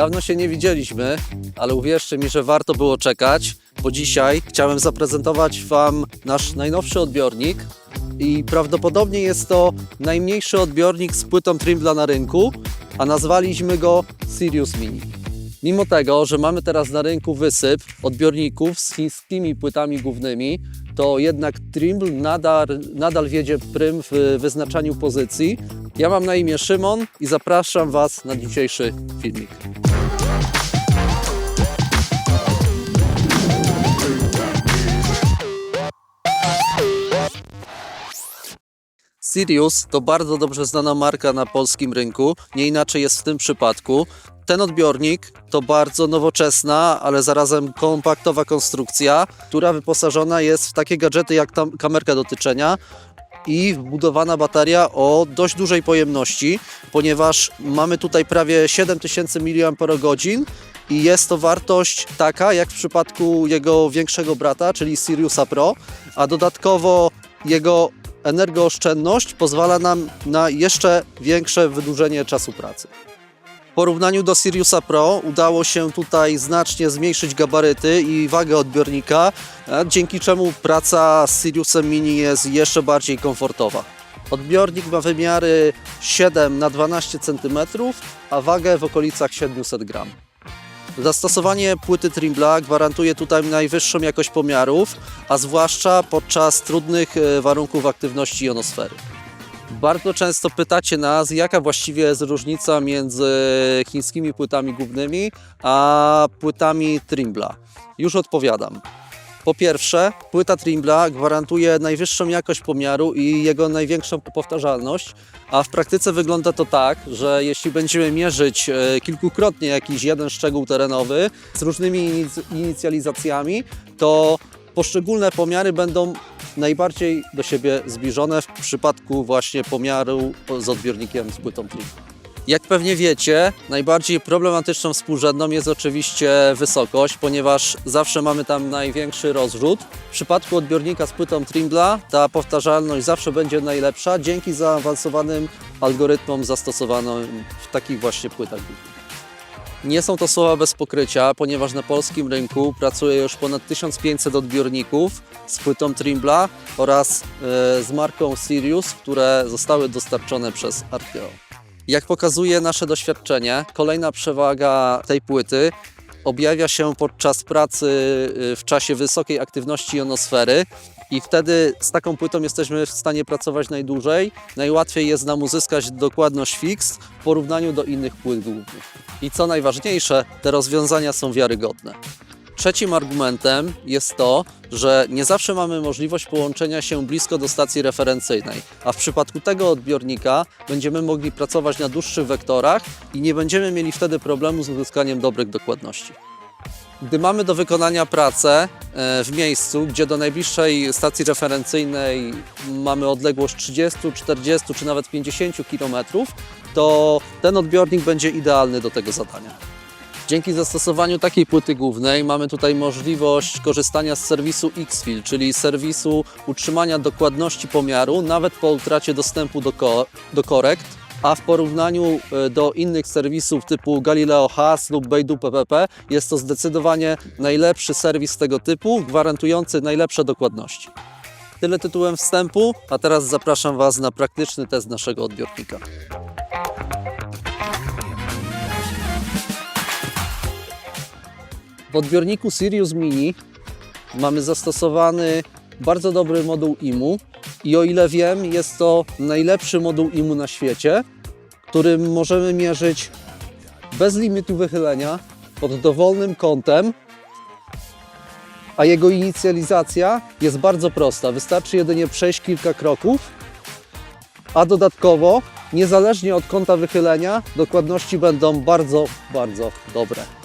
Dawno się nie widzieliśmy, ale uwierzcie mi, że warto było czekać, bo dzisiaj chciałem zaprezentować Wam nasz najnowszy odbiornik i prawdopodobnie jest to najmniejszy odbiornik z płytą Trimbla na rynku, a nazwaliśmy go Sirius Mini. Mimo tego, że mamy teraz na rynku wysyp odbiorników z chińskimi płytami głównymi, to jednak Trimble nadal, nadal wiedzie prym w wyznaczaniu pozycji. Ja mam na imię Szymon i zapraszam Was na dzisiejszy filmik. Sirius to bardzo dobrze znana marka na polskim rynku, nie inaczej jest w tym przypadku. Ten odbiornik to bardzo nowoczesna, ale zarazem kompaktowa konstrukcja, która wyposażona jest w takie gadżety jak tam kamerka dotyczenia i wbudowana bateria o dość dużej pojemności, ponieważ mamy tutaj prawie 7000 mAh i jest to wartość taka jak w przypadku jego większego brata, czyli Siriusa Pro, a dodatkowo jego energooszczędność pozwala nam na jeszcze większe wydłużenie czasu pracy. W porównaniu do Siriusa Pro udało się tutaj znacznie zmniejszyć gabaryty i wagę odbiornika, dzięki czemu praca z Siriusem Mini jest jeszcze bardziej komfortowa. Odbiornik ma wymiary 7 na 12 cm, a wagę w okolicach 700 gram. Zastosowanie płyty Trimbla gwarantuje tutaj najwyższą jakość pomiarów, a zwłaszcza podczas trudnych e, warunków aktywności jonosfery. Bardzo często pytacie nas, jaka właściwie jest różnica między chińskimi płytami głównymi a płytami Trimbla. Już odpowiadam. Po pierwsze, płyta Trimbla gwarantuje najwyższą jakość pomiaru i jego największą powtarzalność, a w praktyce wygląda to tak, że jeśli będziemy mierzyć e, kilkukrotnie jakiś jeden szczegół terenowy z różnymi inic- inicjalizacjami, to poszczególne pomiary będą najbardziej do siebie zbliżone w przypadku właśnie pomiaru z odbiornikiem z płytą Trimbla. Jak pewnie wiecie, najbardziej problematyczną współrzędną jest oczywiście wysokość, ponieważ zawsze mamy tam największy rozrzut. W przypadku odbiornika z płytą Trimbla ta powtarzalność zawsze będzie najlepsza dzięki zaawansowanym algorytmom zastosowanym w takich właśnie płytach. Nie są to słowa bez pokrycia, ponieważ na polskim rynku pracuje już ponad 1500 odbiorników z płytą Trimbla oraz e, z marką Sirius, które zostały dostarczone przez Arkeo. Jak pokazuje nasze doświadczenie, kolejna przewaga tej płyty objawia się podczas pracy y, w czasie wysokiej aktywności jonosfery i wtedy z taką płytą jesteśmy w stanie pracować najdłużej. Najłatwiej jest nam uzyskać dokładność fix w porównaniu do innych płyt głównych. I co najważniejsze, te rozwiązania są wiarygodne. Trzecim argumentem jest to, że nie zawsze mamy możliwość połączenia się blisko do stacji referencyjnej, a w przypadku tego odbiornika będziemy mogli pracować na dłuższych wektorach i nie będziemy mieli wtedy problemu z uzyskaniem dobrych dokładności. Gdy mamy do wykonania pracę e, w miejscu, gdzie do najbliższej stacji referencyjnej mamy odległość 30, 40 czy nawet 50 km, to ten odbiornik będzie idealny do tego zadania. Dzięki zastosowaniu takiej płyty głównej mamy tutaj możliwość korzystania z serwisu Xfil, czyli serwisu utrzymania dokładności pomiaru nawet po utracie dostępu do, ko- do korekt, a w porównaniu e, do innych serwisów typu Galileo Has lub Beidou PPP jest to zdecydowanie najlepszy serwis tego typu, gwarantujący najlepsze dokładności. Tyle tytułem wstępu, a teraz zapraszam Was na praktyczny test naszego odbiornika. W odbiorniku Sirius Mini mamy zastosowany bardzo dobry moduł IMU i o ile wiem, jest to najlepszy moduł IMU na świecie, którym możemy mierzyć bez limitu wychylenia, pod dowolnym kątem, a jego inicjalizacja jest bardzo prosta. Wystarczy jedynie przejść kilka kroków, a dodatkowo, niezależnie od kąta wychylenia, dokładności będą bardzo, bardzo dobre.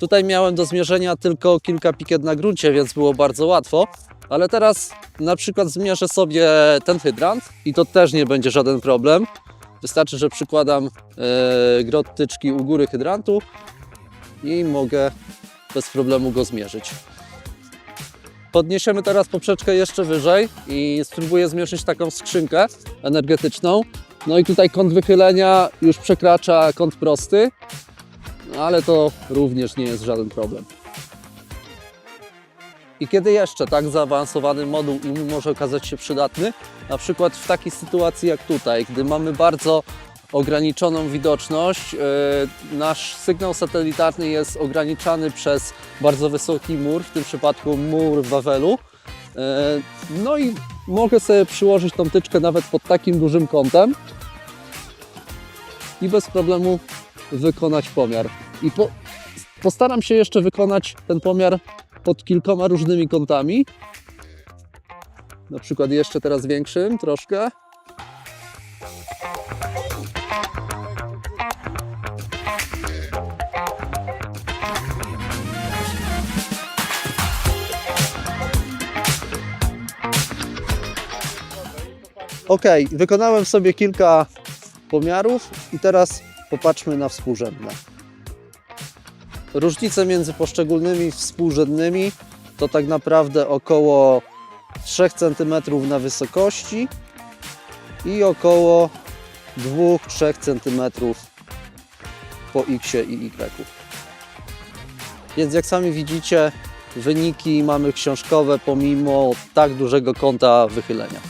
Tutaj miałem do zmierzenia tylko kilka pikiet na gruncie, więc było bardzo łatwo. Ale teraz na przykład zmierzę sobie ten hydrant i to też nie będzie żaden problem. Wystarczy, że przykładam e, grot tyczki u góry hydrantu i mogę bez problemu go zmierzyć. Podniesiemy teraz poprzeczkę jeszcze wyżej i spróbuję zmierzyć taką skrzynkę energetyczną. No i tutaj kąt wychylenia już przekracza kąt prosty, ale to również nie jest żaden problem. I kiedy jeszcze tak zaawansowany moduł może okazać się przydatny? Na przykład w takiej sytuacji jak tutaj, gdy mamy bardzo ograniczoną widoczność, yy, nasz sygnał satelitarny jest ograniczany przez bardzo wysoki mur, w tym przypadku mur Wawelu. Yy, No i mogę sobie przyłożyć tą tyczkę nawet pod takim dużym kątem i bez problemu wykonać pomiar. I po, postaram się jeszcze wykonać ten pomiar pod kilkoma różnymi kątami. Na przykład jeszcze teraz większym troszkę. Ok, wykonałem sobie kilka pomiarów i teraz popatrzmy na współrzędne. Różnice między poszczególnymi współrzędnymi to tak naprawdę około 3 cm na wysokości i około 2-3 cm po x i y. Więc jak sami widzicie, wyniki mamy książkowe pomimo tak dużego kąta wychylenia.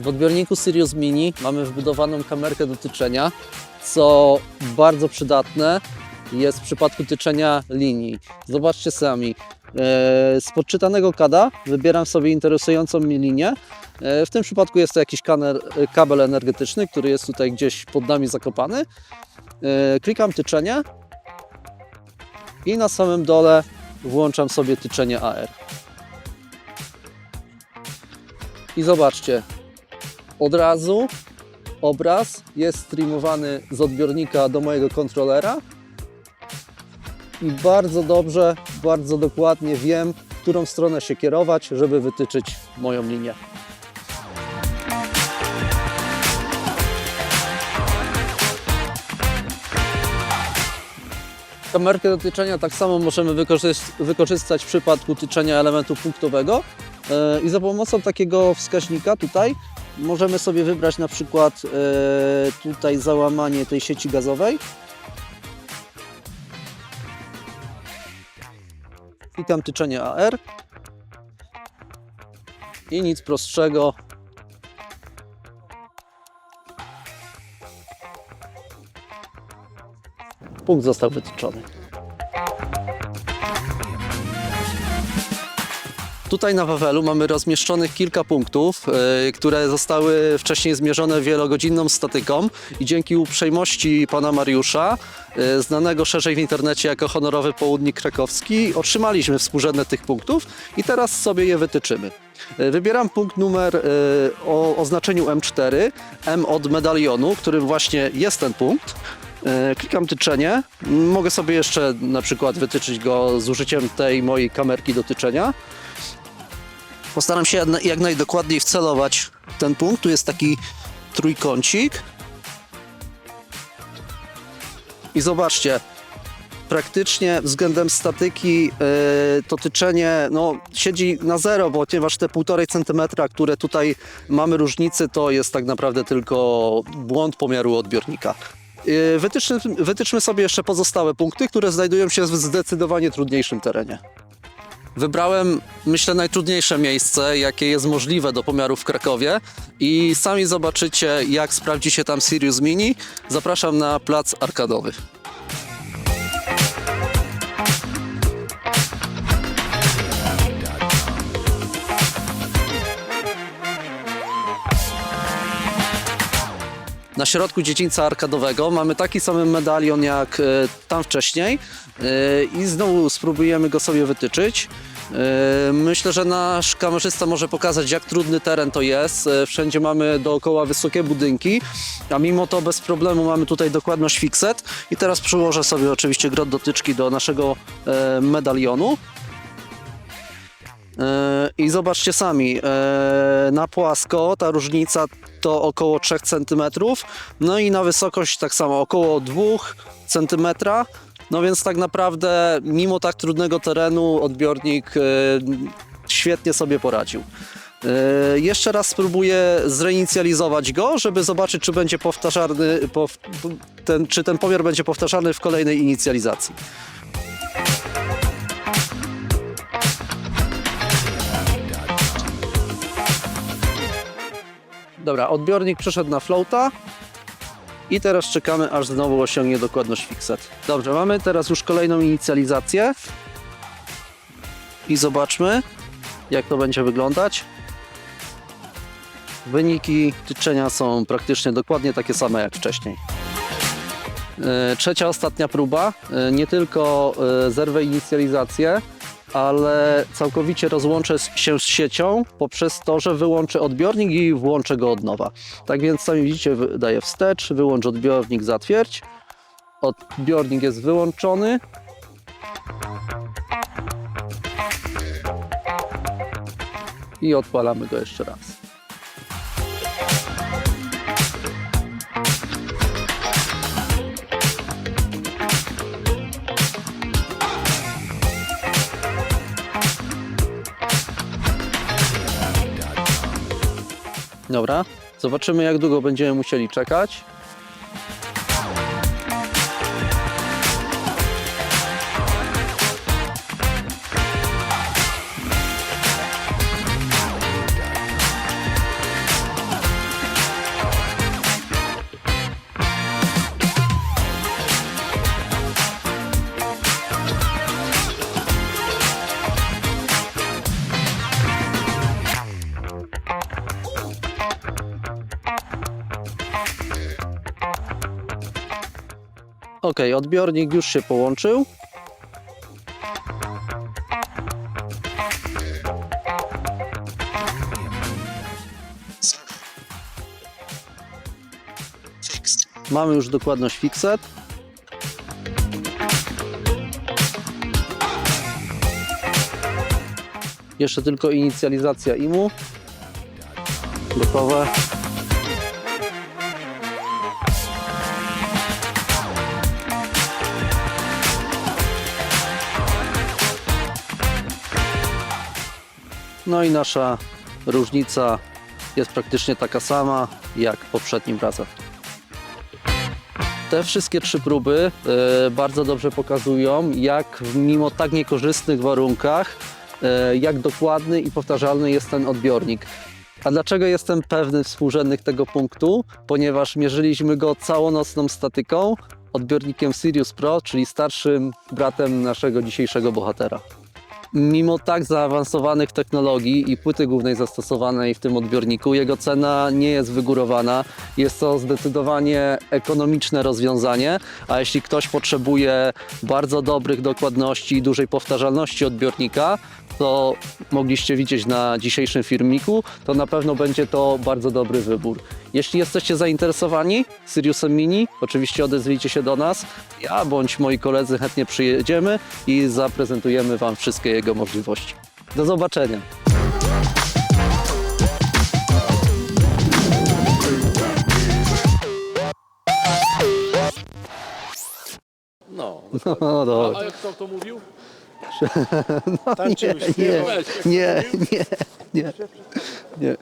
W odbiorniku Sirius Mini mamy wbudowaną kamerkę do tyczenia, co bardzo przydatne jest w przypadku tyczenia linii. Zobaczcie sami. E, Z podczytanego kada wybieram sobie interesującą mi linię. E, W tym przypadku jest to jakiś kaner, kabel energetyczny, który jest tutaj gdzieś pod nami zakopany. E, Klikam tyczenie i na samym dole włączam sobie tyczenie AR. I zobaczcie, od razu obraz jest streamowany z odbiornika do mojego kontrolera i bardzo dobrze, bardzo dokładnie wiem, w którą stronę się kierować, żeby wytyczyć moją linię. Kamerkę do tyczenia tak samo możemy wykorzyst- wykorzystać w przypadku tyczenia elementu punktowego E, i za pomocą takiego wskaźnika tutaj możemy sobie wybrać na przykład e, tutaj załamanie tej sieci gazowej Klikam tyczenie AR i nic prostszego. Punkt został wytyczony. Tutaj na Wawelu mamy rozmieszczonych kilka punktów, e, które zostały wcześniej zmierzone wielogodzinną statyką i dzięki uprzejmości pana Mariusza, e, znanego szerzej w internecie jako honorowy południk krakowski, otrzymaliśmy współrzędne tych punktów i teraz sobie je wytyczymy. E, Wybieram punkt numer o oznaczeniu M4, M od medalionu, którym właśnie jest ten punkt. Klikam tyczenie. Mogę sobie jeszcze na przykład wytyczyć go z użyciem tej mojej kamerki do tyczenia. Postaram się jak- najdokładniej wcelować ten punkt. Tu jest taki trójkącik. I zobaczcie, praktycznie względem statyki yy, to tyczenie no, siedzi na zero, bo ponieważ te 1,5 cm, które tutaj mamy różnicy, to jest tak naprawdę tylko błąd pomiaru odbiornika. Yy, Wytyczmy, wytyczmy sobie jeszcze pozostałe punkty, które znajdują się w zdecydowanie trudniejszym terenie. Wybrałem, myślę, najtrudniejsze miejsce, jakie jest możliwe do pomiaru w Krakowie i sami zobaczycie, jak sprawdzi się tam Sirius Mini. Zapraszam na plac arkadowy. Na środku dziedzińca arkadowego mamy taki sam medalion jak e, tam wcześniej e, i znowu spróbujemy go sobie wytyczyć. E, Myślę, że nasz kamerzysta może pokazać, jak trudny teren to jest. Wszędzie mamy dookoła wysokie budynki, a mimo to bez problemu mamy tutaj dokładność fixet. I teraz przyłożę sobie oczywiście grot dotyczki do naszego medalionu. E, I zobaczcie sami, e, na płasko ta różnica to około 3 cm, no i na wysokość tak samo około 2 cm. No więc tak naprawdę, mimo tak trudnego terenu, odbiornik e, świetnie sobie poradził. Jeszcze raz spróbuję zreinicjalizować go, żeby zobaczyć, czy będzie powtarzalny, czy ten pomiar będzie powtarzalny w kolejnej inicjalizacji. Dobra, odbiornik przeszedł na floata i teraz czekamy, aż znowu osiągnie dokładność fixet. Dobrze, mamy teraz już kolejną inicjalizację i zobaczmy, jak to będzie wyglądać. Wyniki tyczenia są praktycznie dokładnie takie same jak wcześniej. E, Trzecia, ostatnia próba. E, Nie tylko e, zerwę inicjalizację, ale całkowicie rozłączę się z siecią poprzez to, że wyłączę odbiornik i włączę go od nowa. Tak więc sami widzicie, daję wstecz, wyłącz odbiornik, zatwierdź. Odbiornik jest wyłączony. I odpalamy go jeszcze raz. Dobra, zobaczymy jak długo będziemy musieli czekać. Ok, odbiornik już się połączył. Mamy już dokładność fixet. Jeszcze tylko inicjalizacja IMU. Gotowe. No i nasza różnica jest praktycznie taka sama jak poprzednim razem. Te wszystkie trzy próby e, bardzo dobrze pokazują, jak mimo tak niekorzystnych warunkach, e, jak dokładny i powtarzalny jest ten odbiornik. A dlaczego jestem pewny współrzędnych tego punktu? Ponieważ mierzyliśmy go całonocną statyką, odbiornikiem Sirius Pro, czyli starszym bratem naszego dzisiejszego bohatera. Mimo tak zaawansowanych technologii i płyty głównej zastosowanej w tym odbiorniku, jego cena nie jest wygórowana. Jest to zdecydowanie ekonomiczne rozwiązanie, a jeśli ktoś potrzebuje bardzo dobrych dokładności i dużej powtarzalności odbiornika, to mogliście widzieć na dzisiejszym filmiku, to na pewno będzie to bardzo dobry wybór. Jeśli jesteście zainteresowani Siriusem Mini, oczywiście odezwijcie się do nas. Ja bądź moi koledzy chętnie przyjedziemy i zaprezentujemy Wam wszystkie jego możliwości. Do zobaczenia. No. No dobra. A jak kto to mówił? Nie, nie, nie, nie, nie, nie.